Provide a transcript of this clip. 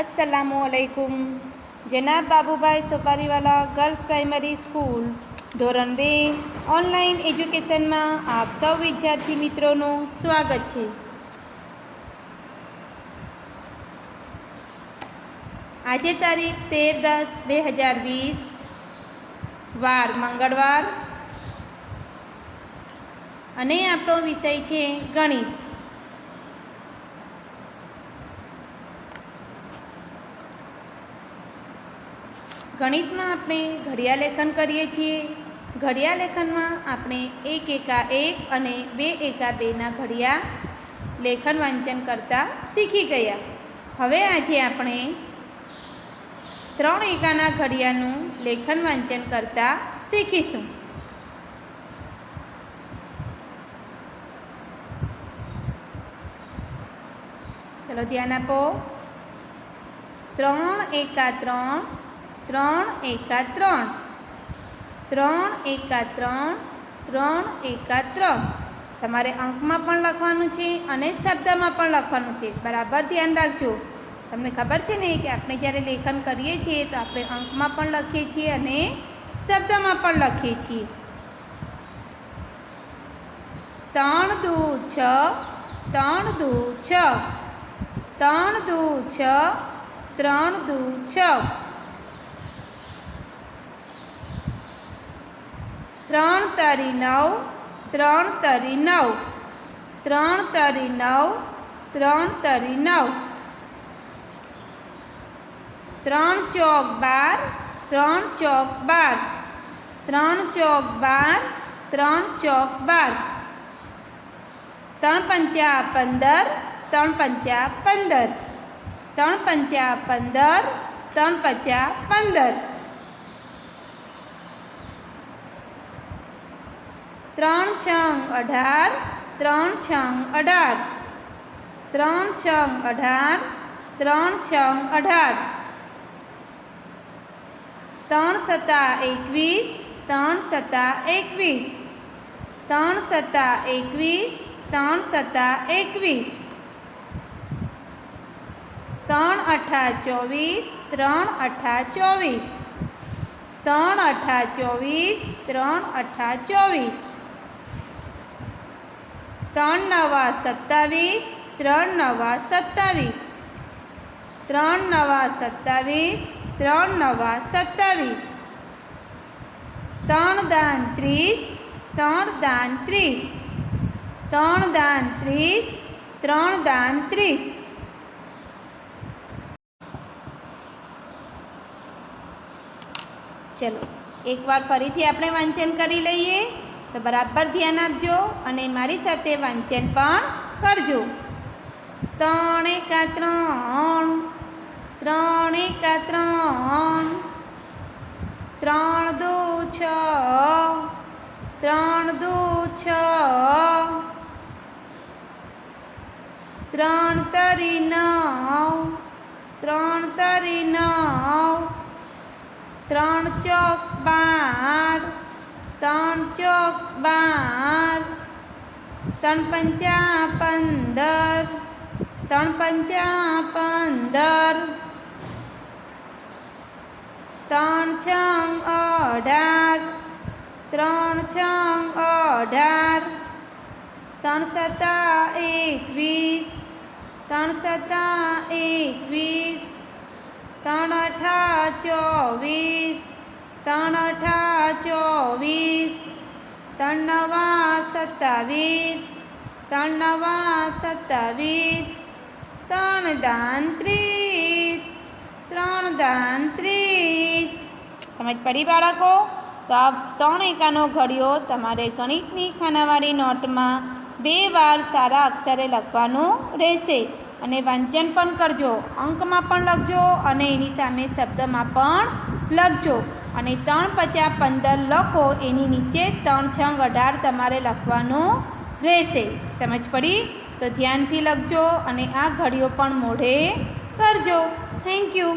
અસલામુ અલૈકુમ જનાબ Babubhai Sopariwala girls primary school ધોરણ બે ઓનલાઈન એજ્યુકેશનમાં આપ સૌ વિદ્યાર્થી મિત્રોનું સ્વાગત છે આજે તારીખ તેર દસ બે હજાર વીસ વાર મંગળવાર. અને આપણો વિષય છે ગણિત. ગણિતમાં આપણે ઘડિયા લેખન કરીએ છીએ. ઘડિયા લેખનમાં આપણે એક એકા એક અને બે એકા બેના ઘડિયા લેખન વાંચન કરતાં શીખી ગયા. હવે આજે આપણે ત્રણ એકાના ઘડિયાનું લેખન વાંચન કરતાં શીખીશું. ચલો ધ્યાન આપો. ત્રણ એકા ત્રણ ત્રણ એકા ત્રણ. ત્રણ એકા ત્રણ ત્રણ એકા ત્રણ. તમારે અંકમાં પણ લખવાનું છે અને શબ્દમાં પણ લખવાનું છે. બરાબર ધ્યાન રાખજો. તમને ખબર છે ને કે આપણે જ્યારે લેખન કરીએ છીએ તો આપણે અંકમાં પણ લખીએ છીએ અને શબ્દમાં પણ લખીએ છીએ. ત્રણ દુ છ, ત્રણ દુ છ. ત્રણ દુ છ, ત્રણ દુ છ. ત્રણ તરી નવ, ત્રણ તરી નવ, ત્રણ તરી નવ, ત્રણ તરી નવ. ત્રણ ચોક બાર, ત્રણ ચોક બાર. ત્રણ ચોક બાર, ત્રણ ચોક બાર. ત્રણ પંચા પંદર, ત્રણ પંચા પંદર. ત્રણ પંચા પંદર, ત્રણ પંચા પંદર. ત્રણ છંગ અઢાર ત્રણ છંગ અઢાર ત્રણ છંગ અઢાર ત્રણ છંગ અઢાર ત્રણ સત્તા એકવીસ ત્રણ સત્તા એકવીસ ત્રણ સત્તા એકવીસ ત્રણ સત્તા એકવીસ ત્રણ અઠા ચોવીસ ત્રણ અઠા ચોવીસ ત્રણ અઠા ચોવીસ ત્રણ અઠા ચોવીસ ત્રણ નવા સત્તાવીસ, ત્રણ નવા સત્તાવીસ. ત્રણ નવા સત્તાવીસ, ત્રણ નવા સત્તાવીસ. ત્રણ દાન ત્રીસ, ત્રણ દાન ત્રીસ. ત્રણ દાન ત્રીસ, ત્રણ દાન ત્રીસ. ચલો, એકવાર ફરીથી આપણે વાંચન કરી લઈએ. તો બરાબર ધ્યાન આપજો અને મારી સાથે વાંચન પણ કરજો. ત્રણ એકા ત્રણ ત્રણ એકા ત્રણ ત્રણ દો છ, ત્રણ દો છ, ત્રણ તરી નવ, ત્રણ તરી નવ, ત્રણ ચોક ચોક બાર, ત્રણ પંચા પંદર, ત્રણ પંચા પંદર, ત્રણ છ અઢાર, ત્રણ છ અઢાર, ત્રણ સત્તા એકવીસ, ત્રણ સત્તા એકવીસ, ત્રણ અઠા ચોવીસ, ત્રણ અઠા ચોવીસ ત્રણ નવા સત્તાવીસ ત્રણ નવા સત્તાવીસ, ત્રણ દાન ત્રીસ, ત્રણ દાન ત્રીસ. સમજ પડી બાળકો? તો આ ત્રણ એકાનો ઘડિયો તમારે ગણિતની ખાનાવાળી નોટમાં બે વાર સારા અક્ષરે લખવાનું રહેશે. અને વાંચન પણ કરજો, અંકમાં પણ લખજો અને એની સામે શબ્દમાં પણ લખજો. અને ત્રણ પચાસ પંદર લખો, એની નીચે ત્રણ છંગ અઢાર તમારે લખવાનું રહેશે. સમજ પડી? તો ધ્યાનથી લખજો અને આ ઘડીઓ પણ મોઢે કરજો. Thank you